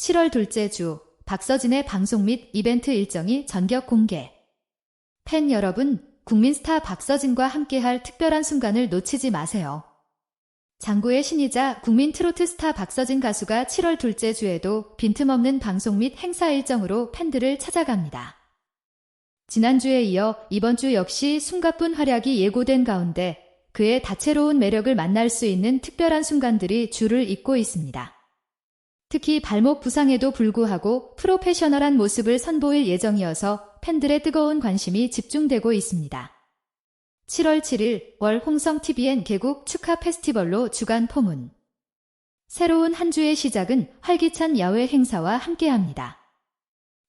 7월 둘째 주 박서진의 방송 및 이벤트 일정이 전격 공개. 팬 여러분, 국민 스타 박서진과 함께할 특별한 순간을 놓치지 마세요. 장구의 신이자 국민 트로트 스타 박서진 가수가 7월 둘째 주에도 빈틈없는 방송 및 행사 일정으로 팬들을 찾아갑니다. 지난주에 이어 이번 주 역시 숨가쁜 활약이 예고된 가운데 그의 다채로운 매력을 만날 수 있는 특별한 순간들이 줄을 잇고 있습니다. 특히 발목 부상에도 불구하고 프로페셔널한 모습을 선보일 예정이어서 팬들의 뜨거운 관심이 집중되고 있습니다. 7월 7일 월 홍성 TVN 개국 축하 페스티벌로 주간 포문. 새로운 한 주의 시작은 활기찬 야외 행사와 함께합니다.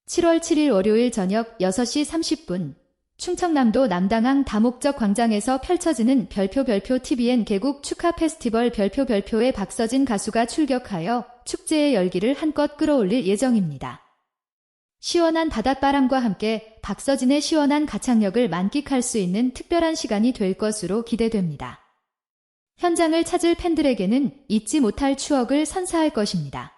7월 7일 월요일 저녁 6시 30분 충청남도 남당항 다목적 광장에서 펼쳐지는 별표 별표 TVN 개국 축하 페스티벌 별표 별표에 박서진 가수가 출격하여 축제의 열기를 한껏 끌어올릴 예정입니다. 시원한 바닷바람과 함께 박서진의 시원한 가창력을 만끽할 수 있는 특별한 시간이 될 것으로 기대됩니다. 현장을 찾을 팬들에게는 잊지 못할 추억을 선사할 것입니다.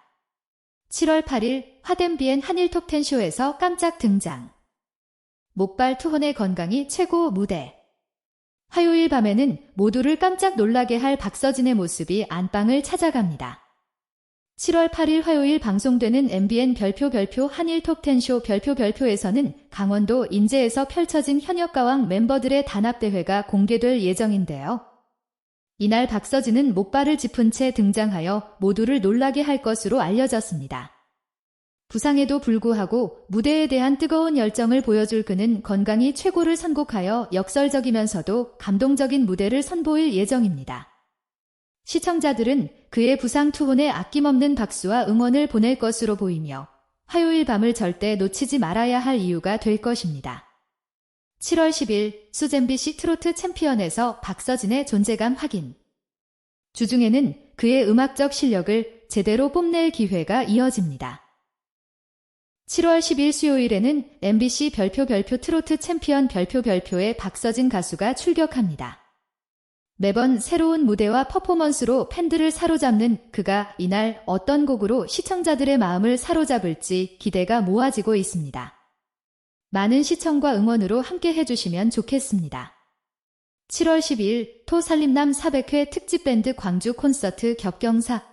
7월 8일 화덴비엔 한일 톱텐쇼에서 깜짝 등장. 목발 투혼의 건강이 최고 무대. 화요일 밤에는 모두를 깜짝 놀라게 할 박서진의 모습이 안방을 찾아갑니다. 7월 8일 화요일 방송되는 MBN 별표 별표 한일 톱텐쇼 별표 별표에서는 강원도 인제에서 펼쳐진 현역가왕 멤버들의 단합대회가 공개될 예정인데요. 이날 박서진은 목발을 짚은 채 등장하여 모두를 놀라게 할 것으로 알려졌습니다. 부상에도 불구하고 무대에 대한 뜨거운 열정을 보여줄 그는 건강이 최고를 선곡하여 역설적이면서도 감동적인 무대를 선보일 예정입니다. 시청자들은 그의 부상 투혼에 아낌없는 박수와 응원을 보낼 것으로 보이며 화요일 밤을 절대 놓치지 말아야 할 이유가 될 것입니다. 7월 10일 수젠비시 트로트 챔피언에서 박서진의 존재감 확인. 주중에는 그의 음악적 실력을 제대로 뽐낼 기회가 이어집니다. 7월 10일 수요일에는 MBC 별표 별표 트로트 챔피언 별표 별표에 박서진 가수가 출격합니다. 매번 새로운 무대와 퍼포먼스로 팬들을 사로잡는 그가 이날 어떤 곡으로 시청자들의 마음을 사로잡을지 기대가 모아지고 있습니다. 많은 시청과 응원으로 함께 해주시면 좋겠습니다. 7월 12일 토 살림남 400회 특집밴드 광주 콘서트 격경사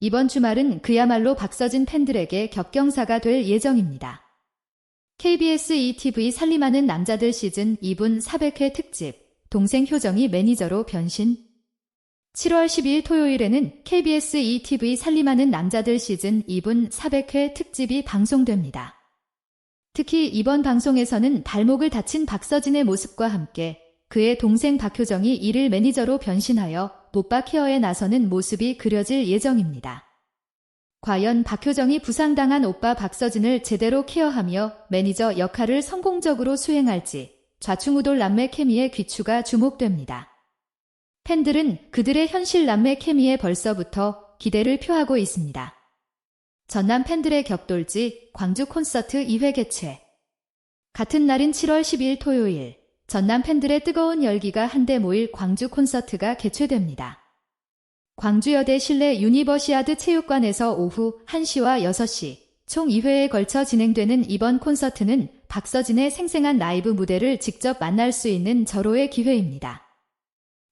이번 주말은 그야말로 박서진 팬들에게 격경사가 될 예정입니다. KBS ETV 살림하는 남자들 시즌 2분 400회 특집 동생 효정이 매니저로 변신 7월 12일 토요일에는 KBS ETV 살림하는 남자들 시즌 2분 400회 특집이 방송됩니다. 특히 이번 방송에서는 발목을 다친 박서진의 모습과 함께 그의 동생 박효정이 이를 매니저로 변신하여 못박 케어에 나서는 모습이 그려질 예정입니다. 과연 박효정이 부상당한 오빠 박서진을 제대로 케어하며 매니저 역할을 성공적으로 수행할지 좌충우돌 남매 케미의 귀추가 주목됩니다. 팬들은 그들의 현실 남매 케미에 벌써부터 기대를 표하고 있습니다. 전남 팬들의 격돌지 광주 콘서트 2회 개최. 같은 날인 7월 10일 토요일 전남 팬들의 뜨거운 열기가 한데 모일 광주 콘서트가 개최됩니다. 광주여대 실내 유니버시아드 체육관에서 오후 1시와 6시 총 2회에 걸쳐 진행되는 이번 콘서트는 박서진의 생생한 라이브 무대를 직접 만날 수 있는 절호의 기회입니다.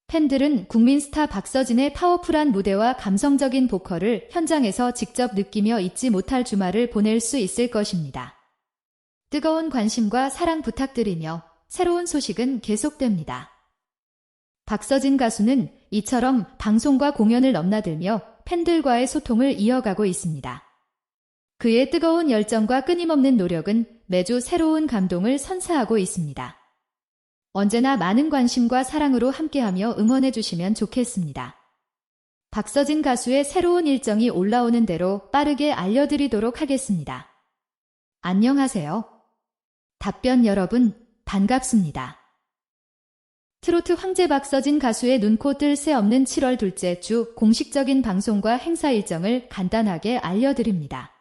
팬들은 국민 스타 박서진의 파워풀한 무대와 감성적인 보컬을 현장에서 직접 느끼며 잊지 못할 주말을 보낼 수 있을 것입니다. 뜨거운 관심과 사랑 부탁드리며 새로운 소식은 계속됩니다. 박서진 가수는 이처럼 방송과 공연을 넘나들며 팬들과의 소통을 이어가고 있습니다. 그의 뜨거운 열정과 끊임없는 노력은 매주 새로운 감동을 선사하고 있습니다. 언제나 많은 관심과 사랑으로 함께하며 응원해 주시면 좋겠습니다. 박서진 가수의 새로운 일정이 올라오는 대로 빠르게 알려드리도록 하겠습니다. 안녕하세요. 답변 여러분, 반갑습니다. 트로트 황제 박서진 가수의 눈코 뜰 새 없는 7월 둘째 주 공식적인 방송과 행사 일정을 간단하게 알려드립니다.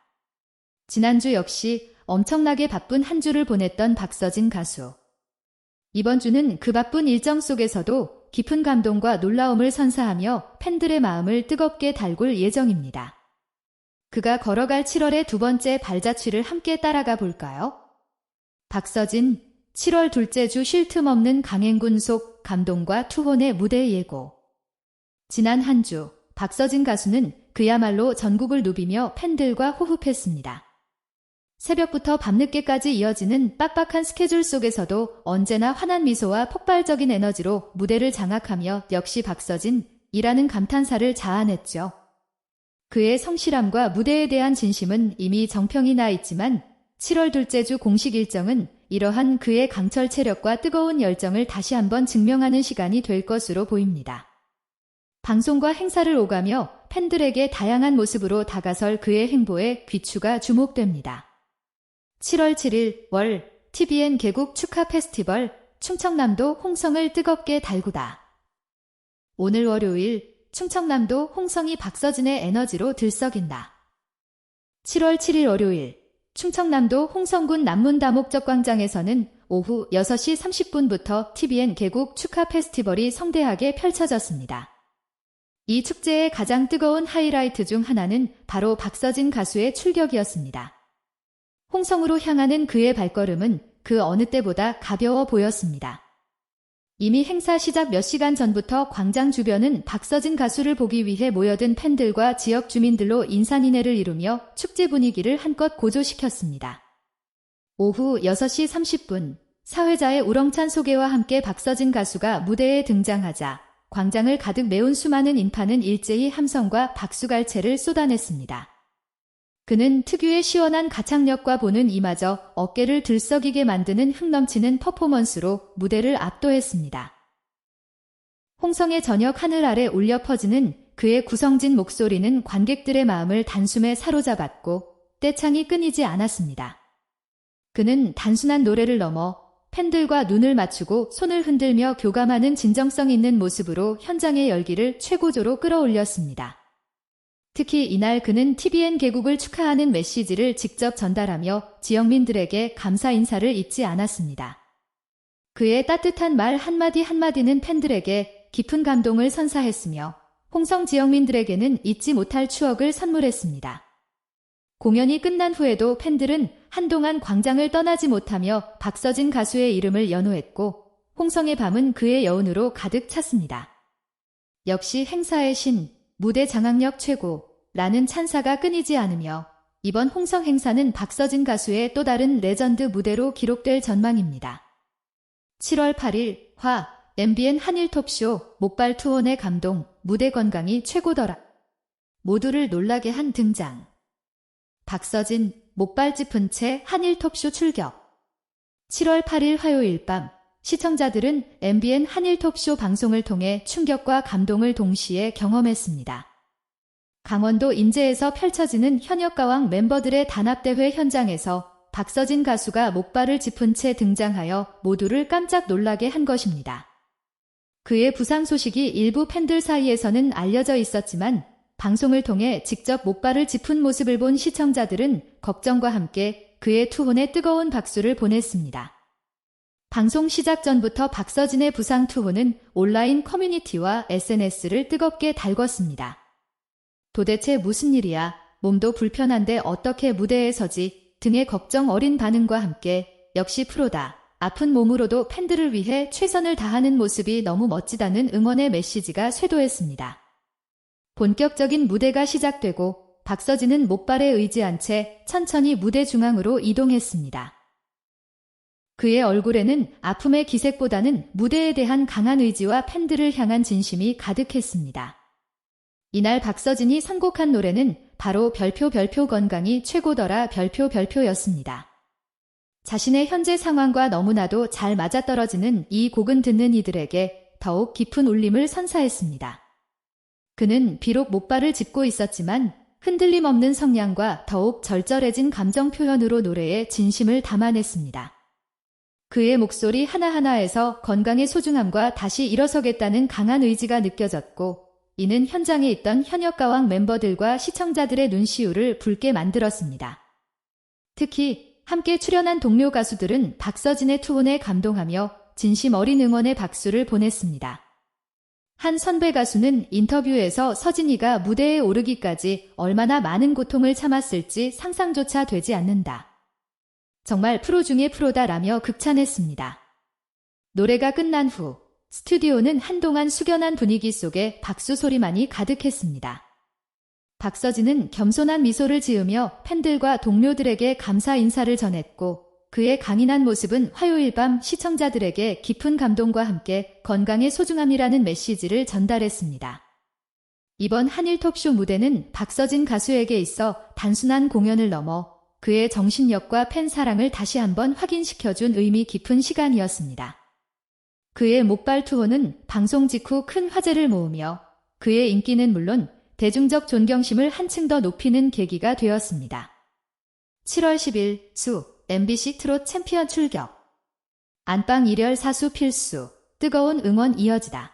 지난주 역시 엄청나게 바쁜 한 주를 보냈던 박서진 가수. 이번 주는 그 바쁜 일정 속에서도 깊은 감동과 놀라움을 선사하며 팬들의 마음을 뜨겁게 달굴 예정입니다. 그가 걸어갈 7월의 두 번째 발자취를 함께 따라가 볼까요? 박서진, 7월 둘째 주 쉴 틈 없는 강행군 속 감동과 투혼의 무대 예고. 지난 한 주, 박서진 가수는 그야말로 전국을 누비며 팬들과 호흡했습니다. 새벽부터 밤늦게까지 이어지는 빡빡한 스케줄 속에서도 언제나 환한 미소와 폭발적인 에너지로 무대를 장악하며 역시 박서진이라는 감탄사를 자아냈죠. 그의 성실함과 무대에 대한 진심은 이미 정평이 나 있지만 7월 둘째 주 공식 일정은 이러한 그의 강철 체력과 뜨거운 열정을 다시 한번 증명하는 시간이 될 것으로 보입니다. 방송과 행사를 오가며 팬들에게 다양한 모습으로 다가설 그의 행보에 귀추가 주목됩니다. 7월 7일 월 TVN 개국 축하 페스티벌 충청남도 홍성을 뜨겁게 달구다. 오늘 월요일 충청남도 홍성이 박서진의 에너지로 들썩인다. 7월 7일 월요일 충청남도 홍성군 남문다목적 광장에서는 오후 6시 30분부터 TVN 개국 축하 페스티벌이 성대하게 펼쳐졌습니다. 이 축제의 가장 뜨거운 하이라이트 중 하나는 바로 박서진 가수의 출격이었습니다. 홍성으로 향하는 그의 발걸음은 그 어느 때보다 가벼워 보였습니다. 이미 행사 시작 몇 시간 전부터 광장 주변은 박서진 가수를 보기 위해 모여든 팬들과 지역 주민들로 인산인해를 이루며 축제 분위기를 한껏 고조시켰습니다. 오후 6시 30분 사회자의 우렁찬 소개와 함께 박서진 가수가 무대에 등장하자 광장을 가득 메운 수많은 인파는 일제히 함성과 박수갈채를 쏟아냈습니다. 그는 특유의 시원한 가창력과 보는 이마저 어깨를 들썩이게 만드는 흥 넘치는 퍼포먼스로 무대를 압도했습니다. 홍성의 저녁 하늘 아래 울려 퍼지는 그의 구성진 목소리는 관객들의 마음을 단숨에 사로잡았고 떼창이 끊이지 않았습니다. 그는 단순한 노래를 넘어 팬들과 눈을 맞추고 손을 흔들며 교감하는 진정성 있는 모습으로 현장의 열기를 최고조로 끌어올렸습니다. 특히 이날 그는 TVN 개국을 축하하는 메시지를 직접 전달하며 지역민들에게 감사 인사를 잊지 않았습니다. 그의 따뜻한 말 한마디 한마디는 팬들에게 깊은 감동을 선사했으며 홍성 지역민들에게는 잊지 못할 추억을 선물했습니다. 공연이 끝난 후에도 팬들은 한동안 광장을 떠나지 못하며 박서진 가수의 이름을 연호했고 홍성의 밤은 그의 여운으로 가득 찼습니다. 역시 행사의 신, 무대 장악력 최고, 라는 찬사가 끊이지 않으며 이번 홍성 행사는 박서진 가수의 또 다른 레전드 무대로 기록될 전망입니다. 7월 8일 화 MBN 한일 톱쇼 목발 투혼의 감동 무대 건강이 최고더라. 모두를 놀라게 한 등장. 박서진 목발 짚은 채 한일 톱쇼 출격. 7월 8일 화요일 밤 시청자들은 MBN 한일 톱쇼 방송을 통해 충격과 감동을 동시에 경험했습니다. 강원도 인제에서 펼쳐지는 현역가왕 멤버들의 단합대회 현장에서 박서진 가수가 목발을 짚은 채 등장하여 모두를 깜짝 놀라게 한 것입니다. 그의 부상 소식이 일부 팬들 사이에서는 알려져 있었지만 방송을 통해 직접 목발을 짚은 모습을 본 시청자들은 걱정과 함께 그의 투혼에 뜨거운 박수를 보냈습니다. 방송 시작 전부터 박서진의 부상 투혼은 온라인 커뮤니티와 SNS를 뜨겁게 달궜습니다. 도대체 무슨 일이야? 몸도 불편한데 어떻게 무대에 서지? 등의 걱정 어린 반응과 함께 역시 프로다. 아픈 몸으로도 팬들을 위해 최선을 다하는 모습이 너무 멋지다는 응원의 메시지가 쇄도했습니다. 본격적인 무대가 시작되고 박서진은 목발에 의지한 채 천천히 무대 중앙으로 이동했습니다. 그의 얼굴에는 아픔의 기색보다는 무대에 대한 강한 의지와 팬들을 향한 진심이 가득했습니다. 이날 박서진이 선곡한 노래는 바로 별표 별표 건강이 최고더라 별표 별표였습니다. 자신의 현재 상황과 너무나도 잘 맞아떨어지는 이 곡은 듣는 이들에게 더욱 깊은 울림을 선사했습니다. 그는 비록 목발을 짚고 있었지만 흔들림 없는 성량과 더욱 절절해진 감정 표현으로 노래에 진심을 담아냈습니다. 그의 목소리 하나하나에서 건강의 소중함과 다시 일어서겠다는 강한 의지가 느껴졌고 이는 현장에 있던 현역가왕 멤버들과 시청자들의 눈시울을 붉게 만들었습니다. 특히 함께 출연한 동료 가수들은 박서진의 투혼에 감동하며 진심 어린 응원의 박수를 보냈습니다. 한 선배 가수는 인터뷰에서 서진이가 무대에 오르기까지 얼마나 많은 고통을 참았을지 상상조차 되지 않는다. 정말 프로 중의 프로다라며 극찬했습니다. 노래가 끝난 후 스튜디오는 한동안 숙연한 분위기 속에 박수 소리만이 가득했습니다. 박서진은 겸손한 미소를 지으며 팬들과 동료들에게 감사 인사를 전했고 그의 강인한 모습은 화요일 밤 시청자들에게 깊은 감동과 함께 건강의 소중함이라는 메시지를 전달했습니다. 이번 한일 톡쇼 무대는 박서진 가수에게 있어 단순한 공연을 넘어 그의 정신력과 팬 사랑을 다시 한번 확인시켜준 의미 깊은 시간이었습니다. 그의 목발 투어는 방송 직후 큰 화제를 모으며 그의 인기는 물론 대중적 존경심을 한층 더 높이는 계기가 되었습니다. 7월 10일 수 MBC 트롯 챔피언 출격 안방 일열 사수 필수 뜨거운 응원 이어지다.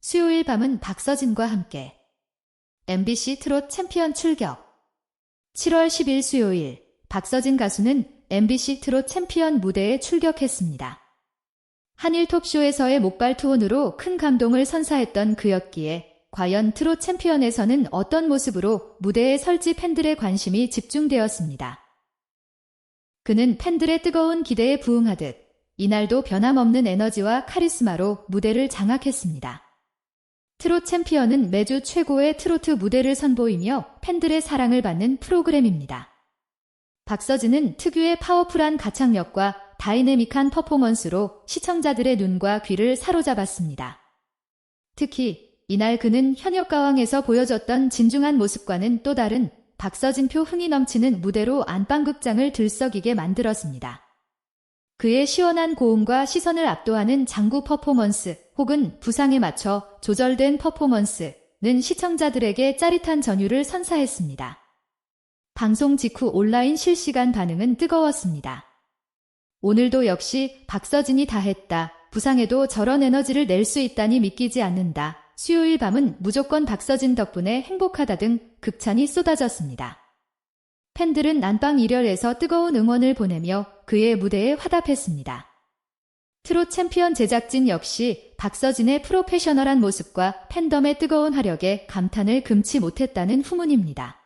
수요일 밤은 박서진과 함께 MBC 트롯 챔피언 출격 7월 10일 수요일 박서진 가수는 MBC 트롯 챔피언 무대에 출격했습니다. 한일 톱쇼에서의 목발 투혼으로 큰 감동을 선사했던 그였기에 과연 트롯 챔피언에서는 어떤 모습으로 무대에 설지 팬들의 관심이 집중되었습니다. 그는 팬들의 뜨거운 기대에 부응하듯 이날도 변함없는 에너지와 카리스마로 무대를 장악했습니다. 트롯 챔피언은 매주 최고의 트로트 무대를 선보이며 팬들의 사랑을 받는 프로그램입니다. 박서진은 특유의 파워풀한 가창력과 다이내믹한 퍼포먼스로 시청자들의 눈과 귀를 사로잡았습니다. 특히 이날 그는 현역 가왕에서 보여줬던 진중한 모습과는 또 다른 박서진표 흥이 넘치는 무대로 안방극장을 들썩이게 만들었습니다. 그의 시원한 고음과 시선을 압도하는 장구 퍼포먼스 혹은 부상에 맞춰 조절된 퍼포먼스는 시청자들에게 짜릿한 전율을 선사했습니다. 방송 직후 온라인 실시간 반응은 뜨거웠습니다. 오늘도 역시 박서진이 다 했다. 부상에도 저런 에너지를 낼 수 있다니 믿기지 않는다. 수요일 밤은 무조건 박서진 덕분에 행복하다 등 극찬이 쏟아졌습니다. 팬들은 난방 일열에서 뜨거운 응원을 보내며 그의 무대에 화답했습니다. 트롯 챔피언 제작진 역시 박서진의 프로페셔널한 모습과 팬덤의 뜨거운 화력에 감탄을 금치 못했다는 후문입니다.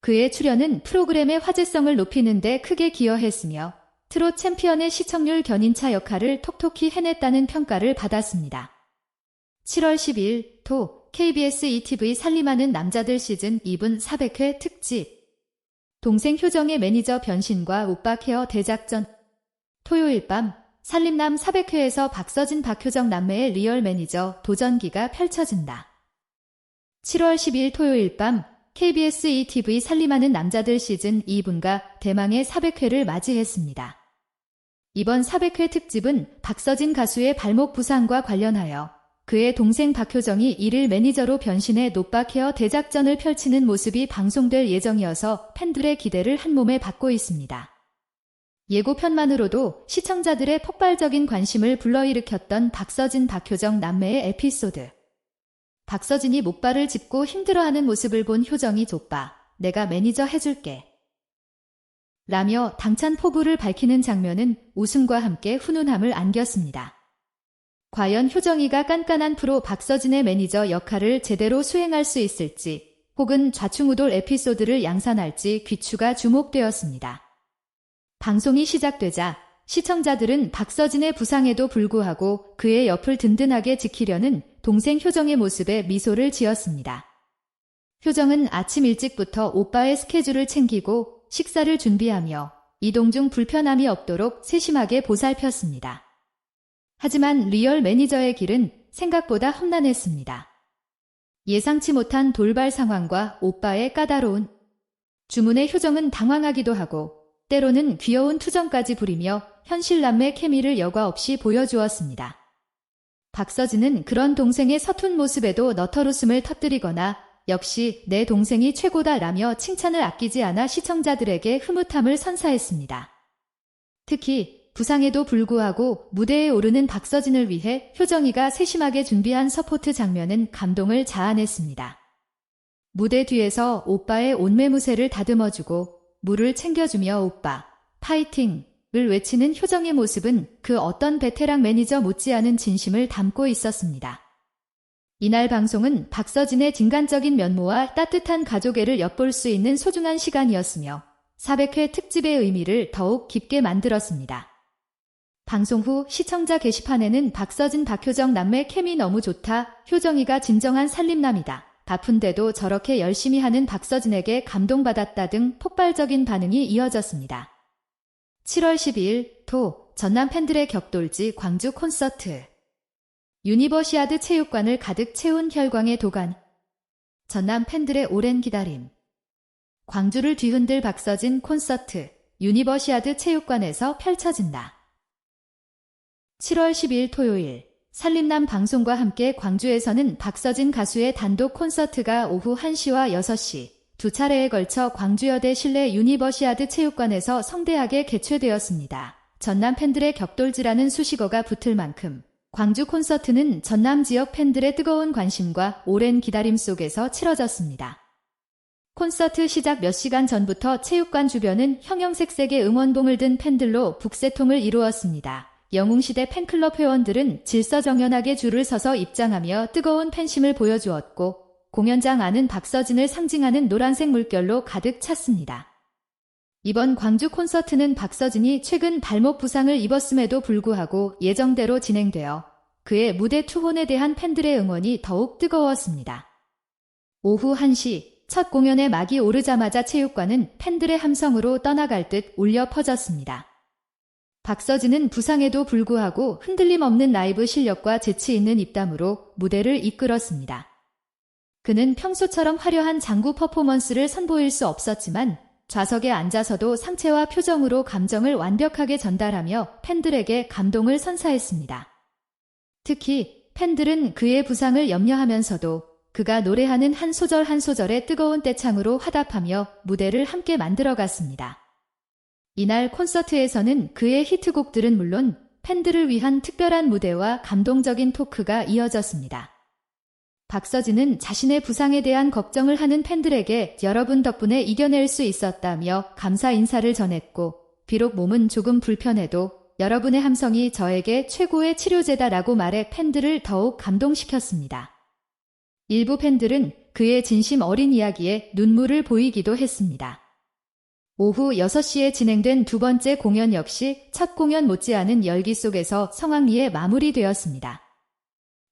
그의 출연은 프로그램의 화제성을 높이는 데 크게 기여했으며 트롯 챔피언의 시청률 견인차 역할을 톡톡히 해냈다는 평가를 받았습니다. 7월 10일 토 KBS ETV 살림하는 남자들 시즌 2분 400회 특집 동생 효정의 매니저 변신과 오빠 케어 대작전 토요일 밤 살림남 400회에서 박서진 박효정 남매의 리얼 매니저 도전기가 펼쳐진다. 7월 10일 토요일 밤 KBS ETV 살림하는 남자들 시즌 2분과 대망의 400회를 맞이했습니다. 이번 400회 특집은 박서진 가수의 발목 부상과 관련하여 그의 동생 박효정이 이를 매니저로 변신해 노빠케어 대작전을 펼치는 모습이 방송될 예정이어서 팬들의 기대를 한몸에 받고 있습니다. 예고편만으로도 시청자들의 폭발적인 관심을 불러일으켰던 박서진 박효정 남매의 에피소드. 박서진이 목발을 짚고 힘들어하는 모습을 본 효정이 좁빠 내가 매니저 해줄게. 라며 당찬 포부를 밝히는 장면은 웃음과 함께 훈훈함을 안겼습니다. 과연 효정이가 깐깐한 프로 박서진의 매니저 역할을 제대로 수행할 수 있을지 혹은 좌충우돌 에피소드를 양산할지 귀추가 주목되었습니다. 방송이 시작되자 시청자들은 박서진의 부상에도 불구하고 그의 옆을 든든하게 지키려는 동생 효정의 모습에 미소를 지었습니다. 효정은 아침 일찍부터 오빠의 스케줄을 챙기고 식사를 준비하며 이동 중 불편함이 없도록 세심하게 보살폈습니다. 하지만 리얼 매니저의 길은 생각보다 험난했습니다. 예상치 못한 돌발 상황과 오빠의 까다로운 주문의 효정은 당황하기도 하고 때로는 귀여운 투정까지 부리며 현실남매 케미를 여과 없이 보여주었습니다. 박서진은 그런 동생의 서툰 모습에도 너털웃음을 터뜨리거나 역시 내 동생이 최고다라며 칭찬을 아끼지 않아 시청자들에게 흐뭇함을 선사했습니다. 특히 부상에도 불구하고 무대에 오르는 박서진을 위해 효정이가 세심하게 준비한 서포트 장면은 감동을 자아냈습니다. 무대 뒤에서 오빠의 온매무새를 다듬어주고 물을 챙겨주며 오빠, 파이팅을 외치는 효정의 모습은 그 어떤 베테랑 매니저 못지않은 진심을 담고 있었습니다. 이날 방송은 박서진의 진간적인 면모와 따뜻한 가족애를 엿볼 수 있는 소중한 시간이었으며 400회 특집의 의미를 더욱 깊게 만들었습니다. 방송 후 시청자 게시판에는 박서진 박효정 남매 케미 너무 좋다. 효정이가 진정한 살림남이다. 바쁜데도 저렇게 열심히 하는 박서진에게 감동받았다 등 폭발적인 반응이 이어졌습니다. 7월 12일 토 전남 팬들의 격돌지 광주 콘서트. 유니버시아드 체육관을 가득 채운 혈광의 도간 전남 팬들의 오랜 기다림. 광주를 뒤흔들 박서진 콘서트. 유니버시아드 체육관에서 펼쳐진다. 7월 10일 토요일 살림남 방송과 함께 광주에서는 박서진 가수의 단독 콘서트가 오후 1시와 6시 두 차례에 걸쳐 광주여대 실내 유니버시아드 체육관에서 성대하게 개최되었습니다. 전남 팬들의 격돌지라는 수식어가 붙을 만큼 광주 콘서트는 전남 지역 팬들의 뜨거운 관심과 오랜 기다림 속에서 치러졌습니다. 콘서트 시작 몇 시간 전부터 체육관 주변은 형형색색의 응원봉을 든 팬들로 북새통을 이루었습니다. 영웅시대 팬클럽 회원들은 질서정연하게 줄을 서서 입장하며 뜨거운 팬심을 보여주었고 공연장 안은 박서진을 상징하는 노란색 물결로 가득 찼습니다. 이번 광주 콘서트는 박서진이 최근 발목 부상을 입었음에도 불구하고 예정대로 진행되어 그의 무대 투혼에 대한 팬들의 응원이 더욱 뜨거웠습니다. 오후 1시 첫 공연의 막이 오르자마자 체육관은 팬들의 함성으로 떠나갈 듯 울려 퍼졌습니다. 박서진은 부상에도 불구하고 흔들림 없는 라이브 실력과 재치 있는 입담으로 무대를 이끌었습니다. 그는 평소처럼 화려한 장구 퍼포먼스를 선보일 수 없었지만 좌석에 앉아서도 상체와 표정으로 감정을 완벽하게 전달하며 팬들에게 감동을 선사했습니다. 특히 팬들은 그의 부상을 염려하면서도 그가 노래하는 한 소절 한 소절의 뜨거운 떼창으로 화답하며 무대를 함께 만들어갔습니다. 이날 콘서트에서는 그의 히트곡들은 물론 팬들을 위한 특별한 무대와 감동적인 토크가 이어졌습니다. 박서진은 자신의 부상에 대한 걱정을 하는 팬들에게 여러분 덕분에 이겨낼 수 있었다며 감사 인사를 전했고, 비록 몸은 조금 불편해도 여러분의 함성이 저에게 최고의 치료제다라고 말해 팬들을 더욱 감동시켰습니다. 일부 팬들은 그의 진심 어린 이야기에 눈물을 보이기도 했습니다. 오후 6시에 진행된 두 번째 공연 역시 첫 공연 못지않은 열기 속에서 성황리에 마무리되었습니다.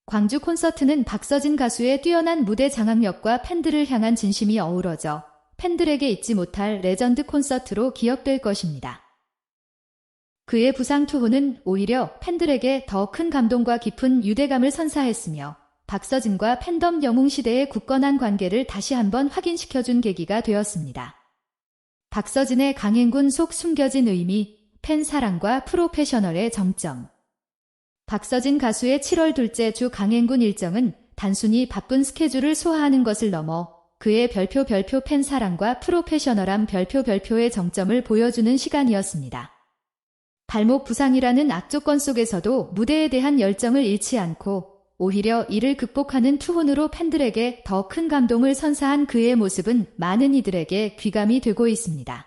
광주 콘서트는 박서진 가수의 뛰어난 무대 장악력과 팬들을 향한 진심이 어우러져 팬들에게 잊지 못할 레전드 콘서트로 기억될 것입니다. 그의 부상 투혼은 오히려 팬들에게 더 큰 감동과 깊은 유대감을 선사했으며 박서진과 팬덤 영웅 시대의 굳건한 관계를 다시 한번 확인시켜준 계기가 되었습니다. 박서진의 강행군 속 숨겨진 의미, 팬 사랑과 프로페셔널의 정점. 박서진 가수의 7월 둘째 주 강행군 일정은 단순히 바쁜 스케줄을 소화하는 것을 넘어 그의 별표 별표 팬 사랑과 프로페셔널함 별표 별표의 정점을 보여주는 시간이었습니다. 발목 부상이라는 악조건 속에서도 무대에 대한 열정을 잃지 않고 오히려 이를 극복하는 투혼으로 팬들에게 더 큰 감동을 선사한 그의 모습은 많은 이들에게 귀감이 되고 있습니다.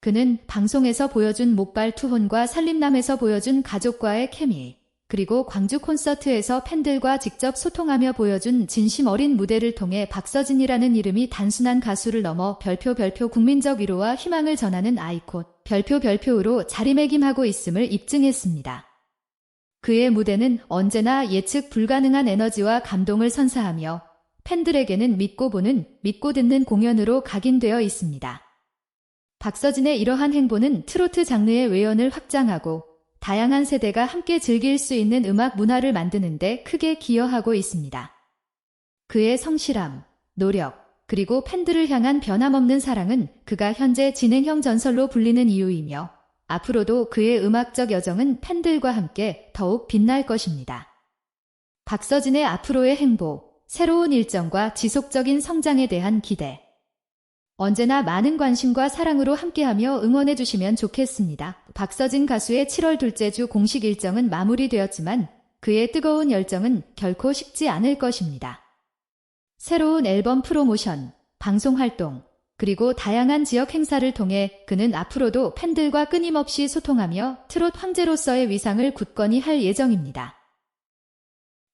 그는 방송에서 보여준 목발 투혼과 살림남에서 보여준 가족과의 케미, 그리고 광주 콘서트에서 팬들과 직접 소통하며 보여준 진심 어린 무대를 통해 박서진이라는 이름이 단순한 가수를 넘어 별표 별표 국민적 위로와 희망을 전하는 아이콘, 별표 별표로 자리매김하고 있음을 입증했습니다. 그의 무대는 언제나 예측 불가능한 에너지와 감동을 선사하며 팬들에게는 믿고 보는, 믿고 듣는 공연으로 각인되어 있습니다. 박서진의 이러한 행보는 트로트 장르의 외연을 확장하고 다양한 세대가 함께 즐길 수 있는 음악 문화를 만드는데 크게 기여하고 있습니다. 그의 성실함, 노력, 그리고 팬들을 향한 변함없는 사랑은 그가 현재 진행형 전설로 불리는 이유이며 앞으로도 그의 음악적 여정은 팬들과 함께 더욱 빛날 것입니다. 박서진의 앞으로의 행보, 새로운 일정과 지속적인 성장에 대한 기대. 언제나 많은 관심과 사랑으로 함께하며 응원해주시면 좋겠습니다. 박서진 가수의 7월 둘째 주 공식 일정은 마무리되었지만 그의 뜨거운 열정은 결코 식지 않을 것입니다. 새로운 앨범 프로모션, 방송 활동, 그리고 다양한 지역 행사를 통해 그는 앞으로도 팬들과 끊임없이 소통하며 트롯 황제로서의 위상을 굳건히 할 예정입니다.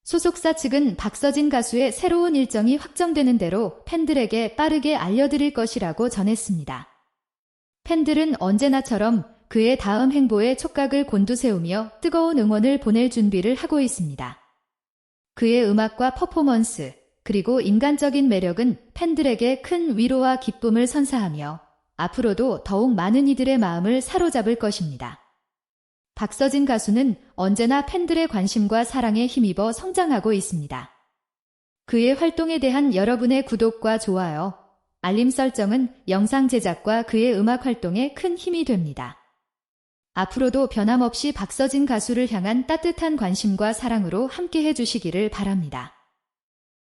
소속사 측은 박서진 가수의 새로운 일정이 확정되는 대로 팬들에게 빠르게 알려드릴 것이라고 전했습니다. 팬들은 언제나처럼 그의 다음 행보에 촉각을 곤두세우며 뜨거운 응원을 보낼 준비를 하고 있습니다. 그의 음악과 퍼포먼스, 그리고 인간적인 매력은 팬들에게 큰 위로와 기쁨을 선사하며 앞으로도 더욱 많은 이들의 마음을 사로잡을 것입니다. 박서진 가수는 언제나 팬들의 관심과 사랑에 힘입어 성장하고 있습니다. 그의 활동에 대한 여러분의 구독과 좋아요, 알림 설정은 영상 제작과 그의 음악 활동에 큰 힘이 됩니다. 앞으로도 변함없이 박서진 가수를 향한 따뜻한 관심과 사랑으로 함께 해주시기를 바랍니다.